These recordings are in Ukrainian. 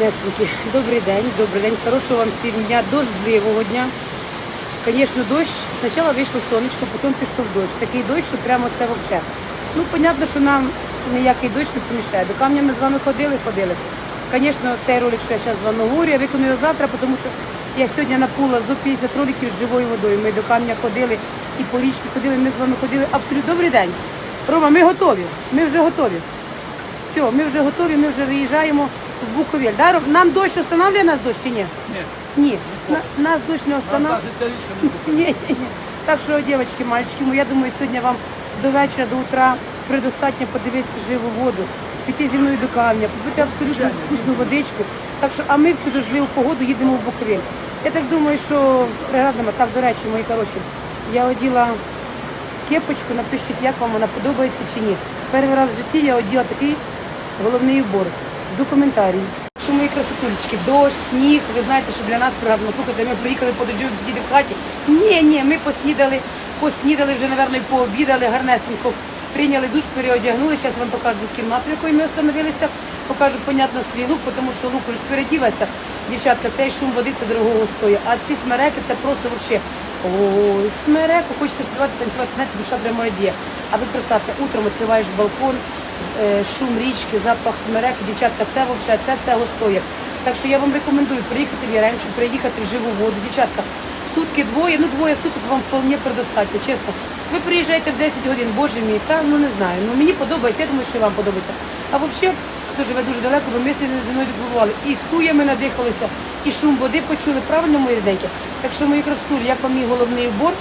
ріднесенькі, добрий день, добрий день, хорошого вам всім дня, дождливого дня. Звісно, дощ, спочатку вийшло сонечко, потім пішов дощ. Такий дощ, що прямо це взагалі. Ну, понятно, що нам ніякий дощ не помішає. До камня ми з вами ходили, ходили. Звісно, цей ролик, що я зараз з вами говорю, я виконую завтра, тому що я сьогодні напула зо 50 роликів з живою водою. Ми до камня ходили і по річці ходили, ми з вами ходили. Абсолютно добрий день. Рома, ми готові. Ми вже готові. Все, ми вже готові, ми вже виїжджаємо в Буковель. Да? Нам дощ останавливає нас дощ чи ні? Ні. Ні, на, нас дощ не Нам останавливає. ця річка не купить. Ні, ні, ні. Так що, дівчатки, мальчики, ну, я думаю, сьогодні вам до вечора, до утра предостатньо подивитися живу воду, піти зі мною до камня, попити абсолютно вкусну водичку. Так що, а ми в цю дождливу погоду їдемо в Буковель. Я так думаю, що пригадуємо, так, до речі, мої хороші, я оділа кепочку, напишіть, як вам вона подобається чи ні. Перший раз в житті я оділа такий головний убор. Жду коментарів. Що мої красотулечки, дощ, сніг, ви знаєте, що для нас пригадно. Слухайте, ми приїхали по сидіти в хаті. Ні, ні, ми поснідали, поснідали вже, і пообідали гарнесенько. Прийняли душ, переодягнули. Зараз вам покажу кімнату, в якої ми остановилися. Покажу, понятно, свій лук, тому що лук вже переділася. Дівчатка, цей шум води це дорогого стоїть. А ці смереки це просто взагалі. Ой, смереку, хочеться співати, танцювати, знаєте, душа прямо радіє. А ви представте, утром відкриваєш балкон, шум річки, запах смерек, дівчатка, це вовше, це цього стоїть. Так що я вам рекомендую приїхати в Яремчу, приїхати в живу воду. Дівчатка, сутки двоє, ну двоє суток вам вполне предостатньо, чесно. Ви приїжджаєте в 10 годин, боже мій, та ну не знаю. Ну мені подобається, я думаю, що вам подобається. А взагалі, хто живе дуже далеко, ви мислі зі мною побували. І стуями надихалися, і шум води почули, правильно, мої рідненькі? Так що, мої красулі, як вам мій головний убор,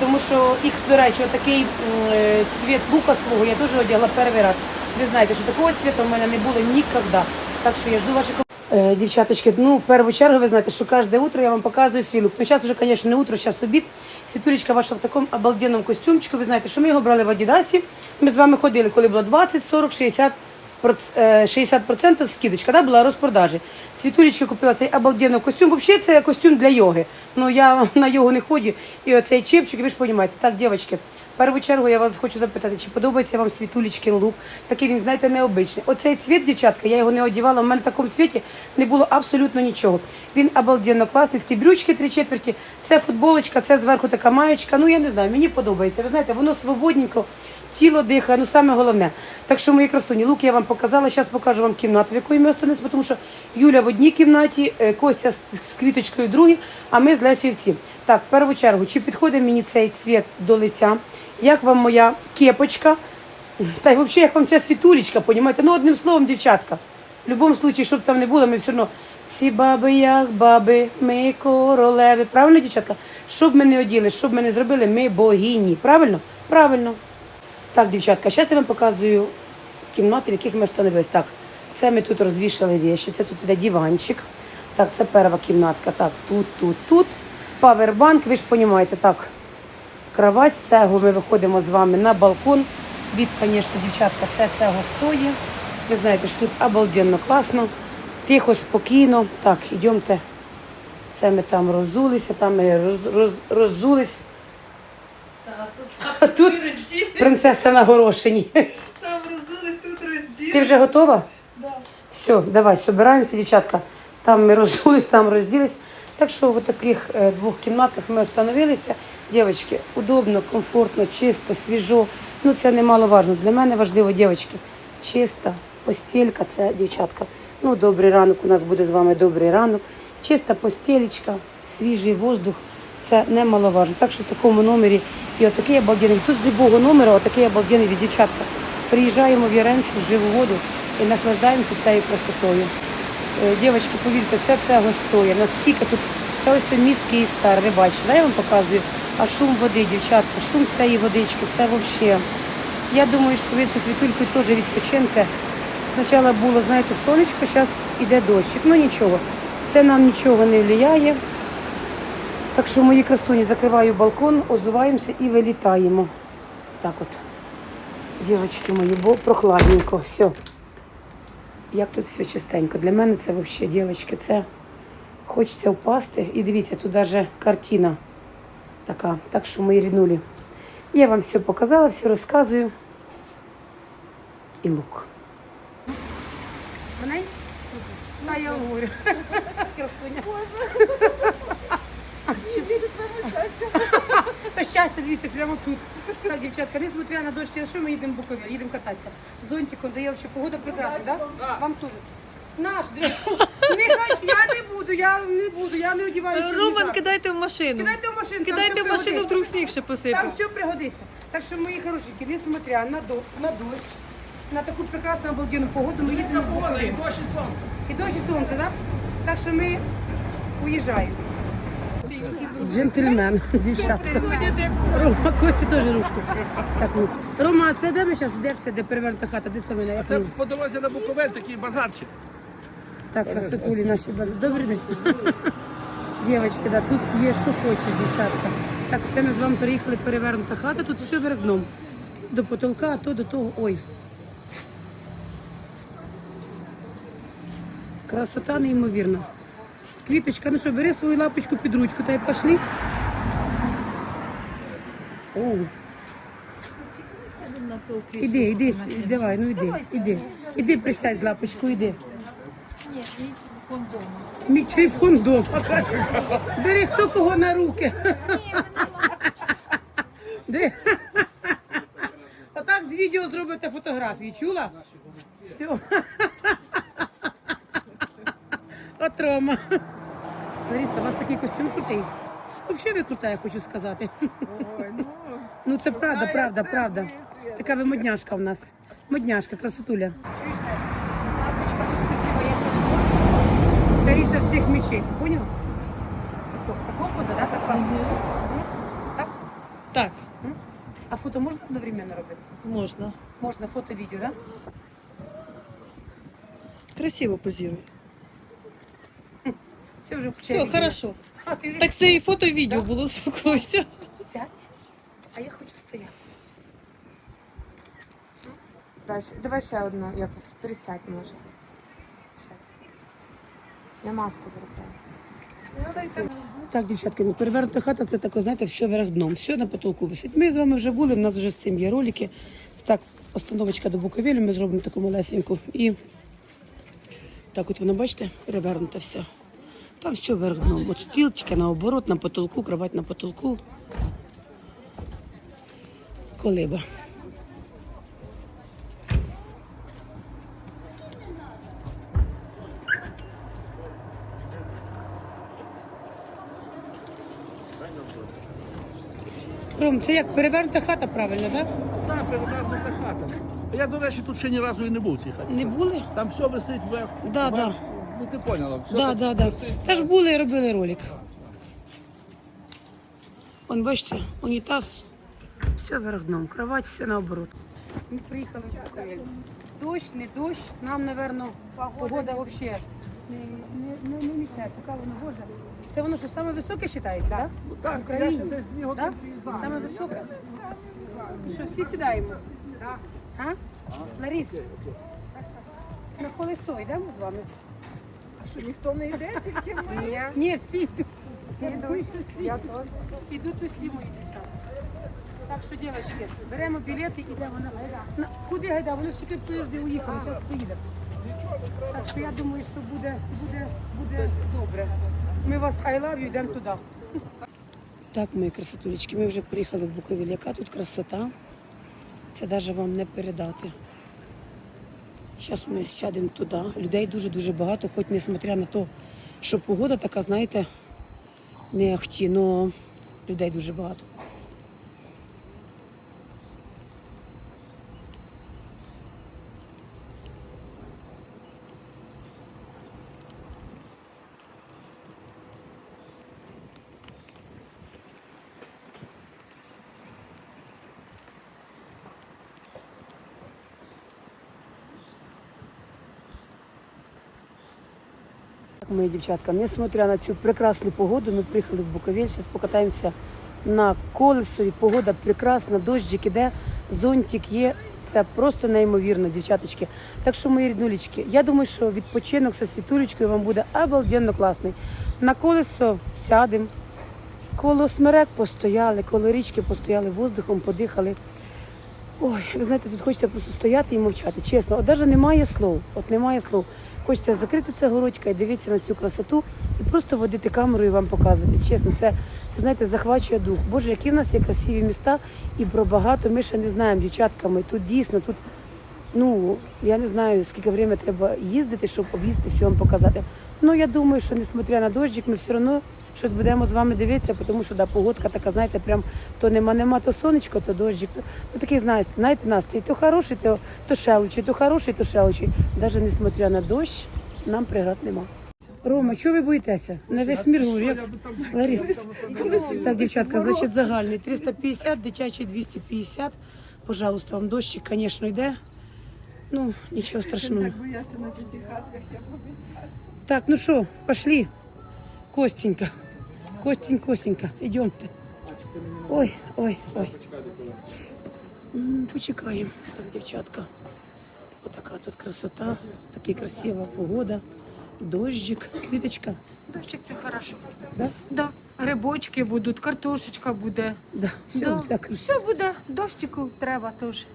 тому що ікс, до речі, отакий е, цвіт лука свого я теж одягла перший раз. Ви знаєте, що такого цвіту в мене не було ніколи. Так що я жду ваших Е, Дівчаточки, ну в першу чергу ви знаєте, що кожне утро я вам показую свій лук. Ну зараз вже, звісно, не утро, зараз обід. Світулечка ваша в такому обалденному костюмчику. Ви знаєте, що ми його брали в Адідасі. Ми з вами ходили, коли було 20, 40, 60 проц- е, 60% скидочка, да, була розпродажі. Світулечка купила цей обалденний костюм. Взагалі це костюм для йоги. Ну я на йогу не ходжу. І оцей чепчик, ви ж розумієте. Так, дівчатки, в першу чергу я вас хочу запитати, чи подобається вам світулечкин лук? Такий він, знаєте, необичний. Оцей цвіт, дівчатка, я його не одягала, в мене в такому цвіті не було абсолютно нічого. Він обалденно класний, такі брючки три четверті, це футболочка, це зверху така маєчка. Ну я не знаю, мені подобається. Ви знаєте, воно свободненько, тіло дихає, ну саме головне. Так що, мої красуні, лук я вам показала, зараз покажу вам кімнату, в якої ми останемося, тому що Юля в одній кімнаті, е, Костя з, квіточкою в другій, а ми з Лесією в цій. Так, в першу чергу, чи підходить мені цей цвіт до лиця? Як вам моя кепочка? Та й взагалі, як вам ця світулечка, понімаєте? Ну, одним словом, дівчатка. В будь-якому випадку, щоб там не було, ми все одно всі баби, як баби, ми королеви. Правильно, дівчатка? Що б ми не оділи, що б ми не зробили, ми богині. Правильно? Правильно. Так, дівчатка, зараз я вам показую кімнати, в яких ми остановились. Так, це ми тут розвішали віші, це тут іде диванчик. Так, це перша кімнатка. Так, тут, тут, тут. Павербанк, ви ж розумієте, так. Кровать, цього ми виходимо з вами на балкон. Від, звісно, дівчатка, це цього стоїть. Ви знаєте, що тут обалденно класно, тихо, спокійно. Так, йдемте. Це ми там роззулися, там ми роз, роз, роззулись. А тут принцеса на горошині. Там розулись, тут розділ. Ти вже готова? Да. Все, давай, збираємося, дівчатка. Там ми роззулись, там розділись. Так що в таких е, двох кімнатках ми остановилися. Дівчатки, удобно, комфортно, чисто, свіжо. Ну це немаловажно. Для мене важливо, дівчатки, чиста постілька, це дівчатка. Ну, добрий ранок, у нас буде з вами добрий ранок. Чиста постілечка, свіжий воздух. Це немаловажно. Так що в такому номері і отакий обалденний. Тут з любого номера отакий обалденний від дівчатка. Приїжджаємо в Яремчу, в живу воду і наслаждаємося цією красотою. Е, Дівчатки, повірте, це цього стоїть. Наскільки тут це ось міст Київстар, ви бачите, да, я вам показую. А шум води, дівчатка, шум цієї водички, це взагалі. Я думаю, що ви зі світулькою теж відпочинке. Спочатку було, знаєте, сонечко, зараз іде дощик. Ну нічого, це нам нічого не впливає. Так що, мої красуні, закриваю балкон, озуваємося і вилітаємо. Так от. Дівчатки мої, бо прохладненько, все. Як тут все чистенько. Для мене це взагалі, дівчатки, це хочеться впасти. І дивіться, тут навіть картина така. Так що, мої ріднулі. Я вам все показала, все розказую. І лук. Да, я говорю. Красуня. Чим? Та щастя, дивіться, прямо тут. Так, дівчатка, несмотря на дощ, на що ми їдемо в Буковель, їдемо кататися. Зонтиком дає взагалі погода прекрасна, так? Вам теж. Наш, диви. не я не буду, я не буду, я не одіваю чорний Роман, кидайте в машину. Кидайте в машину, там Кидайте все в машину, пригодиться. вдруг сніг ще Там посипе. все пригодиться. Так що, мої хорошенькі, несмотря на, до, на дощ, на таку прекрасну обалденну погоду, ми їдемо в Буковель. І дощ, і сонце, так? Так що ми уїжджаємо. Джентльмен, дівчатка. Рома, Кості теж ручку. Так, ну. Рома, а це де ми зараз? Де це, де перевернута хата? Де це ми? Це по дорозі на Буковель такий базарчик. Так, красотулі наші бази. Добрий день. Дівчатки, да, тут є що хочеш, дівчатка. Так, це ми з вами переїхали перевернута хата, тут все вверх дном. До потолка, а то до того. Ой. Красота неймовірна. Квіточка, ну що, бери свою лапочку під ручку та й пішли. Оу. Іди, іди, давай, ну іди, іди. Іди присядь з лапочкою, іди. Ні, мій телефон дома. Мій телефон дома. Бери хто кого на руки. Де? Отак з відео зробите фотографію, чула? Все. От Рома. Лариса, у вас такий костюм крутий. Взагалі ви крута, я хочу сказати. Ну це правда, правда, правда. Така ви модняшка в нас. Модняшка, красотуля. Царица всех мечей. Понял? Такого, хода, да? Так классно. Так? Так? А фото можна одновременно робити? можна. Можна фото, відео, да? Красиво позируй. Все вже Все, хорошо. А ти вже Так це і фото, і відео було, успокойся. сядь, а я хочу стояти. Дальше. Давай ще одну якось присядь може. Щас. Я маску зроблю. Так, дівчатки, ну, перевернута хата це таке, знаєте, все вверх дном, все на потолку висить. Ми з вами вже були, в нас вже з цим є ролики. Це так, остановочка до Буковелі, ми зробимо таку малесеньку. І так от воно, бачите, перевернута вся. Там все вверх дном. От стіл тільки наоборот, на потолку, кровать на потолку. Колиба. Ром, це як перевернута хата, правильно, так? Так, перевернута хата. Я, до речі, тут ще ні разу і не був в цій хаті. Не були? Там все висить вверх. Да, вверх. да. Ну ти поняла, все Да, да, да. висить. Теж були і робили ролик. Вон, бачите, унітаз, все вверх дном, кровать, все наоборот. Ми приїхали в Буковель. Дощ, не дощ, нам, напевно, погода взагалі не, не, не, не мішає, така воно боже. Це воно що саме високе вважається, так? Так, В Україні. я ще десь дві і. Саме високе? Ну Що, всі сідаємо? Так. А? Ларіс, на колесо йдемо з вами? Що ніхто не йде, тільки ми. Ні, всі йдуть. Я теж. Ідуть усі мої дівчата. Так що, дівчатки, беремо білети і йдемо на на- Куди гайда? Вони ж тільки поїзди уїхали, зараз поїдемо. Так що я думаю, що буде, буде, буде добре. Ми вас I love you, йдемо туди. Так, мої красотулечки, ми вже приїхали в Буковель. Яка тут красота? Це навіть вам не передати. Зараз ми сядемо туди. Людей дуже-дуже багато, хоч несмотря на те, що погода така, знаєте, не ахті, але людей дуже багато. Так, мої дівчатка, несмотря на цю прекрасну погоду, ми приїхали в Буковель, зараз покатаємося на колесові. Погода прекрасна, дощик іде, зонтик є. Це просто неймовірно, дівчаточки. Так що, мої ріднулечки, я думаю, що відпочинок зі світулечкою вам буде обалденно класний. На колесо сядемо, коло смерек постояли, коло річки постояли, воздухом подихали. Ой, ви знаєте, тут хочеться просто стояти і мовчати. Чесно, от навіть немає слов. От немає слов. Хочеться закрити це горочка і дивитися на цю красоту і просто водити камеру і вам показувати. Чесно, це, це знаєте, захвачує дух. Боже, які в нас є красиві міста, і про багато ми ще не знаємо, дівчатками. Тут дійсно, тут, ну, я не знаю, скільки часу треба їздити, щоб об'їздити все вам показати. Ну, я думаю, що несмотря на дощик, ми все одно щось будемо з вами дивитися, тому що да, погодка така, знаєте, прям то нема, нема, то сонечко, то дощик. Ну, такий, знаєте, знаєте, настрій, то хороший, то, то шелучий, то хороший, то шелучий. Навіть несмотря на дощ, нам преград нема. Рома, чого ви боїтеся? На весь мір говорю, як Лариса. Так, дівчатка, значить загальний 350, дитячий 250. Пожалуйста, вам дощик, звісно, йде. Ну, нічого страшного. Так, ну що, пошли. Костенька. Костень, Костенька, идемте. Ой, ой, ой. Почекаємо. Так, дівчатка. Отака тут красота, така красива погода, дощик, квіточка. Дощик це хорошо. Да? Да. Грибочки будуть, картошечка буде. Да, все, Да. так, Все буде, дощику треба теж.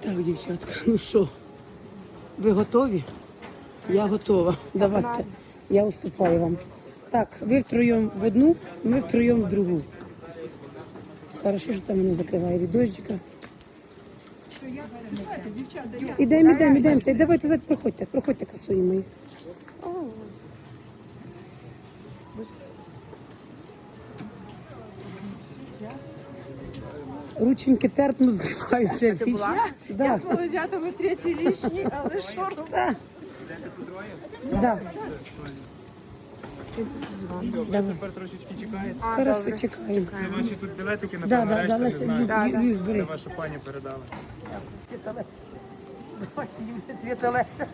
так, дівчатка, ну що, ви готові? Я готова. Давайте, я уступаю вам. Так, ви втроєм в одну, ми втроєм в другу. Хорошо, що там мене закриває від дощика. Ідемо, ідемо, ідемо. Давайте, давайте, проходьте, проходьте, красуні мої. Рученьки терпно збиваються. Це була? Я Да, з молодятами треті лишні, але що робити? Да. Давай. Тепер трошечки чекаєте. Хорошо, чекаємо. Це ваші тут білетики, Да, напевно, да, да, не Леся, Лю, Це ваша пані передала. Світа Леся. Давайте, Юля, Світа Леся.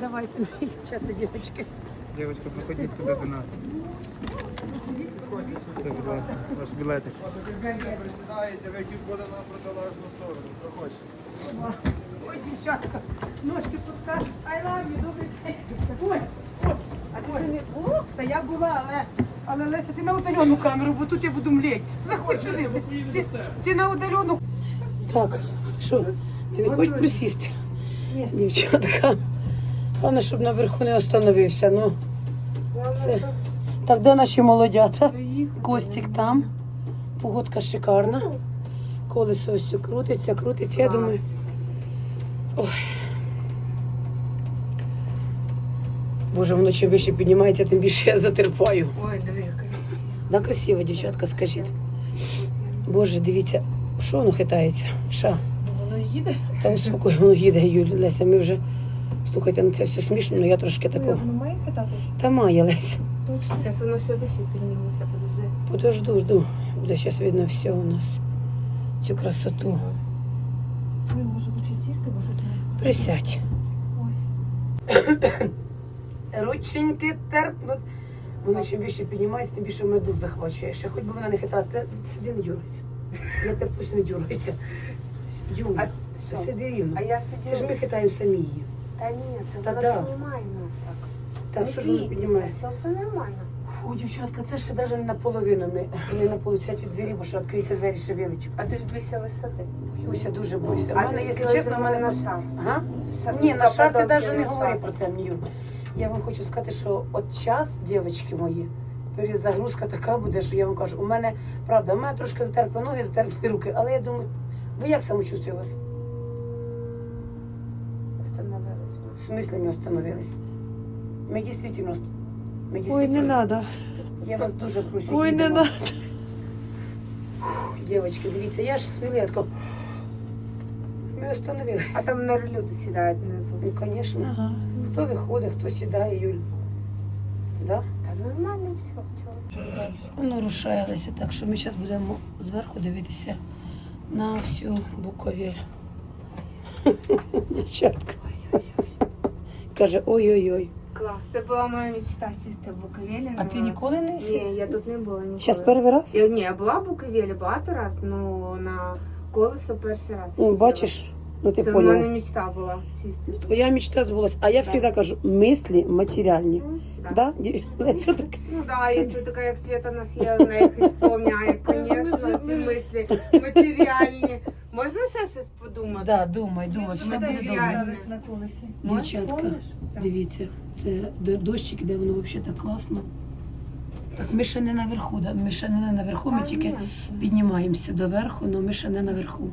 Давайте, дівчата, дівчатки. Дівчатка, проходіть сюди до нас. Все, будь ласка, ваш білетик. Присідаєте, ви буде на протилежну сторону. Проходьте. Ой, дівчатка, ножки підкажуть. I love you, добрий день. Ой, ой. А ти не був? Та я була, але... Але Леся, ти на удалену камеру, бо тут я буду млеть. Заходь сюди. Ти, ти на удалену. Так, що, ти не хочеш присісти? Ні. Дівчатка. Головне, щоб наверху не остановився. Ну, це. Так, де наші молодята? Костік там. Погодка шикарна. Колесо ось крутиться, крутиться. Я думаю. Ой. Боже, воно чим вище піднімається, тим більше я затерпаю. Ой, диви, красиво. Да, красиво, дівчатка, скажіть. Боже, дивіться, що воно хитається? Ша. Воно їде. Та успокой, воно їде, Юль, Леся. Ми вже. Слухайте, ну це все смішно, але я трошки такого. Воно має кататись? Та має Леся. Зараз воно все вище підніметься, подожди. Подожду, жду. Буде зараз видно все у нас. Цю красоту. Ой, може лучше сісти, бо щось не Присядь. Рученьки терпнуть. Воно чим більше піднімається, тим більше мене дух захвачує. Хоч би вона не хиталася. Сиди, не дюрайся. Я тебе пусть не дюрайся. Юля, А сиди рівно. А я Це ж ми хитаємо самі її. Та ні, це Та вона да. піднімає нас так. Та Не що ж вона піднімає? Все нормально. Фу, дівчатка, це ще навіть не наполовину. Ми не на полуцять від двері, бо що відкриються двері, ще вилетів. А ти ж бійся висоти. Боюся, дуже боюся. У А мене, ти якщо чесно, в мене на шар. Ага. Шар- Ні, на шар ти навіть не говори про це мені. Я вам хочу сказати, що от час, дівчатки мої, перезагрузка така буде, що я вам кажу, у мене, правда, у мене трошки затерпли ноги, затерпли руки, але я думаю, ви як вас? Остановилась. В смысле ми остановились? Ми дійсно, ми Ой, не надо. я вас дуже прошу. Ой, не надо. Дівчатки, дивіться, я ж свилетко. Ми остановились. А там наверное, люди сідають внизу. Ну, звісно. Ага. Хто виходить, хто сідає, Юль. Да? Та нормально все. Воно рушається, так що ми зараз будемо зверху дивитися на всю Буковель. Дівчатка. Каже, ой-ой-ой. Клас. Це була моя мечта сісти в Буковелі. А ти ніколи не сів? Ні, я тут не була ніколи. Зараз перший раз? Я, ні, я була в Буковелі багато раз, ну на колесо перший раз. Ну, бачиш, ну ти Це в мене мечта була сісти. Твоя мечта збулась. А я завжди кажу, мислі матеріальні. Да. Да? Леся. Ну да, якщо така, як Света нас є, вона їх ісполняє, звісно, ці мислі матеріальні. Можна ще щось подумати? Да, думай, думай, все буде добре. реально. на колесі. Дівчатка, Помниш? дивіться, це до- дощик, де воно взагалі так класно. Так, ми ще не наверху, да? ми ще не наверху, ми тільки ні. піднімаємося доверху, але ми ще не наверху.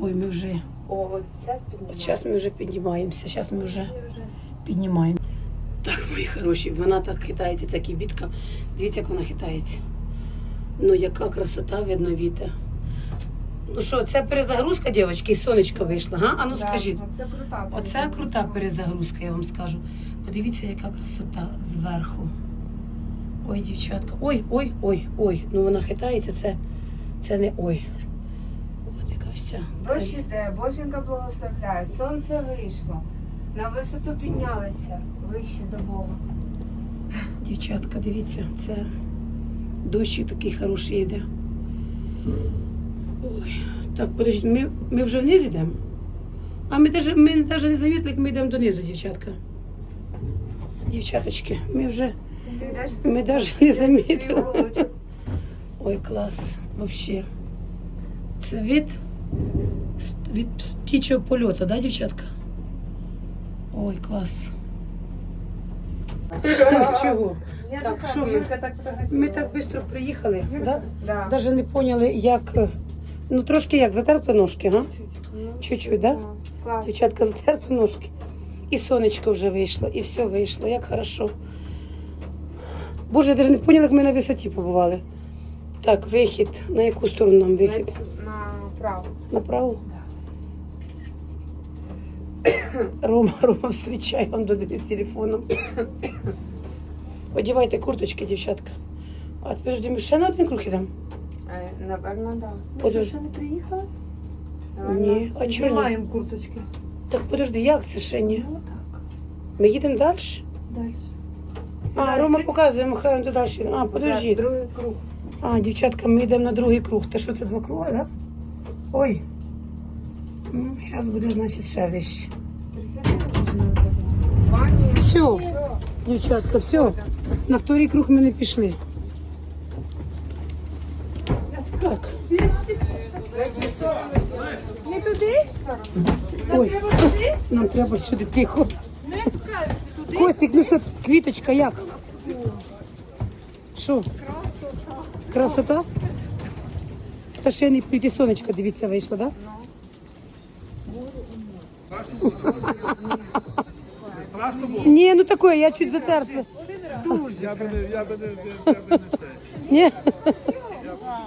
Ой, ми вже. О, от зараз піднімаю. зараз ми вже піднімаємося, зараз ми вже піднімаємо. Так, мої хороші, вона так хитається, ця кібітка. Дивіться, як вона хитається. Ну, яка красота, видно, віта. Ну що, це перезагрузка, дівчатки, і сонечко вийшло, га? А ну Да, скажіть. Це крута. Оце крута перезагрузка, я вам скажу. Подивіться, яка красота зверху. Ой, дівчатка. Ой, ой, ой, ой. Ну вона хитається, це, це не ой. От яка вся. Дощ іде, Боженька благословляє, сонце вийшло. На висоту піднялися, вище до Бога. Дівчатка, дивіться, це дощик такий хороший йде. Ой, так, подождіть, ми, ми вже вниз йдемо? А ми навіть ми навіть не замітили, як ми йдемо донизу, дівчатка. Дівчаточки, ми вже. Ти Ми навіть не замітили. Ой, клас, вообще. Це від, від птічого польоту, да, дівчатка? Ой, клас. Чого? Так, що ми? Ми так швидко приїхали, да? Да. Навіть не поняли, як. Ну, трошки як, затерпли ножки, га? Чуть-чуть, да? Ну, Дівчатка затерпли ножки. І сонечко вже вийшло, і все вийшло, як хорошо. Боже, я навіть не поняла, як ми на висоті побували. Так, вихід. На яку сторону нам вихід? Направо. Направо? Рома, Рома зустрічає он додає з телефоном. Одівайте курточки, дівчатка. А тепер жди, ми ще на один круг йдемо? Е, Напевно, так. Ви що, ще не приїхали? Ні, а чого ні? Знімаємо курточки. Так подожди, як це ще ні? Ну так, Ми їдемо далі? далі. А, Рома показує, махаємо туди далі. А, подожди. Другий круг. А, дівчатка, ми йдемо на другий круг. Та що це два круги, так? Да? Ой. Ну, зараз буде, значить, ще вище. Все, дівчатка, все. На вторий круг ми не пішли. Ой, нам треба сюди тихо. Костик, ну що, квіточка як? Що? Красота? Та ще не прийти сонечко, дивіться, вийшло, так? Страшно було? Ні, ну такое, я чуть затерпла. Я би не, я би не, я би не це. Ні?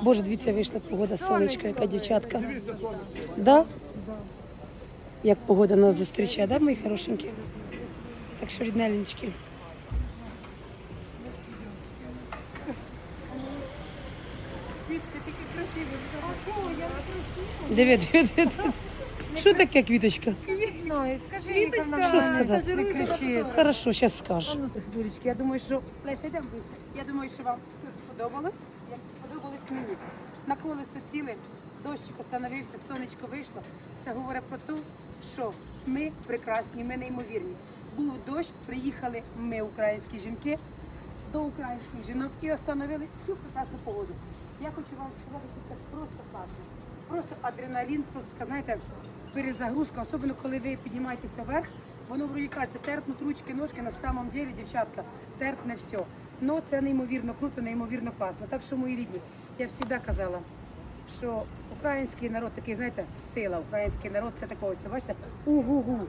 Боже, дивіться, вийшла погода, сонечка, яка дівчатка. Да? Як погода нас зустрічає, да, мої хорошенькі? Так що рідненечки. Диви, диви, диви, диви. Що таке квіточка? Не Знаю, скажи, вона Що гарна. сказати? Не кричи. Хорошо, зараз скажу. Світулечки, я думаю, що Леся, йдемо. Я думаю, що вам тут сподобалось, як сподобалось мені. На колесо сіли, дощик остановився, сонечко вийшло. Це говорить про те, що ми прекрасні, ми неймовірні. Був дощ, приїхали ми, українські жінки, до українських жінок і остановили цю прекрасну погоду. Я хочу вам сказати, що це просто класно. Просто адреналін, просто знаєте, перезагрузка, особливо коли ви піднімаєтеся вверх, воно вроді кажеться, терпнуть ручки, ножки, на самом деле, дівчатка, терпне все. Ну це неймовірно круто, неймовірно класно. Так що, мої рідні, я завжди казала, що український народ такий, знаєте, сила, український народ це такого, бачите, угу-гу.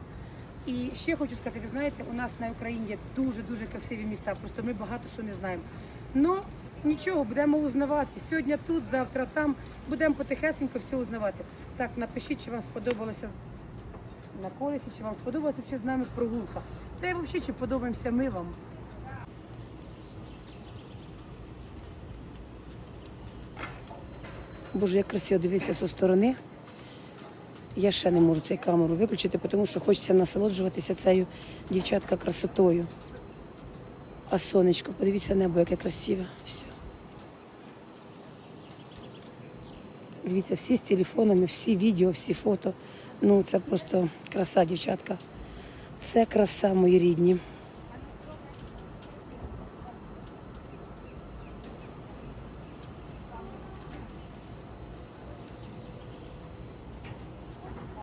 І ще хочу сказати, ви знаєте, у нас на Україні є дуже-дуже красиві міста, просто ми багато що не знаємо. Ну, нічого, будемо узнавати. Сьогодні тут, завтра там, будемо потихесенько все узнавати. Так, напишіть, чи вам сподобалося на колесі, чи вам сподобалося взагалі з нами прогулка. Та й взагалі, чи подобаємося ми вам. Боже, як красиво дивитися зі сторони. Я ще не можу цю камеру виключити, тому що хочеться насолоджуватися цією дівчатка красотою. А сонечко, подивіться небо, яке красиве. Все. Дивіться, всі з телефонами, всі відео, всі фото. Ну, це просто краса, дівчатка. Це краса, мої рідні.